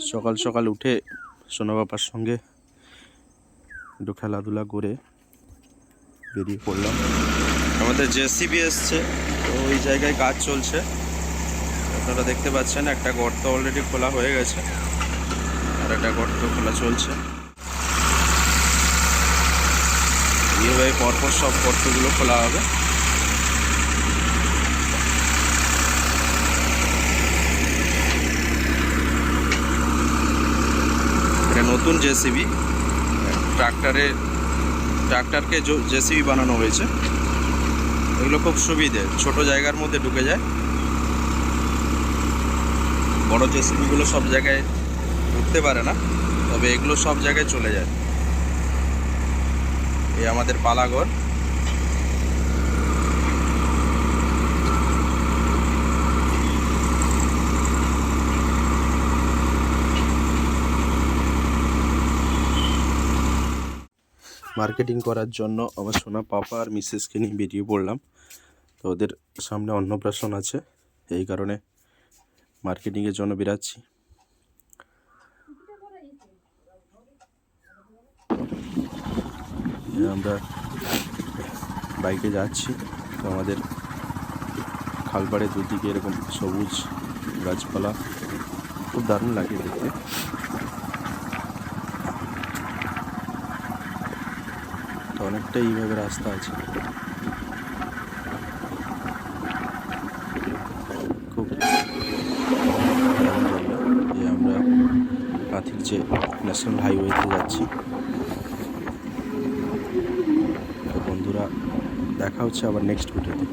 সকাল সকাল উঠে সোনা বাবার সঙ্গে একটু খেলাধুলা করে বেরিয়ে পড়লাম। আমাদের জেসিবি এসছে, তো ওই জায়গায় কাজ চলছে। আপনারা দেখতে পাচ্ছেন, একটা গর্ত অলরেডি খোলা হয়ে গেছে। আর একটা গর্ত খোলা চলছে। এইভাবে পরপর সব গর্তগুলো খোলা হবে। নতুন জেসিবি। ট্রাক্টরে, ট্রাক্টরকে জেসিবি বানানো হয়েছে। এগুলো খুব সুবিধে, ছোট জায়গার মধ্যে ঢুকে যায়। বড় জেসিবিগুলো সব জায়গায় ঢুকতে পারে না, তবে এগুলো সব জায়গায় চলে যায়। এই আমাদের পালাঘর। মার্কেটিং করার জন্য আমার সোনা পাপা আর মিসেসকে নিয়ে বেরিয়ে পড়লাম। তো ওদের সামনে অন্নপ্রাশন আছে, এই কারণে মার্কেটিংয়ের জন্য বেরাচ্ছি। আমরা বাইকে যাচ্ছি, তো আমাদের খালপাড়ের দুদিকে এরকম সবুজ গাছপালা, খুব দারুণ লাগে দেখতে। অনেকটা এইভাবে রাস্তা আছে। খুব যে আমরা পাথির যে ন্যাশনাল হাইওয়েতে যাচ্ছি। তো বন্ধুরা, দেখা হচ্ছে আবার নেক্সট ভিডিওতে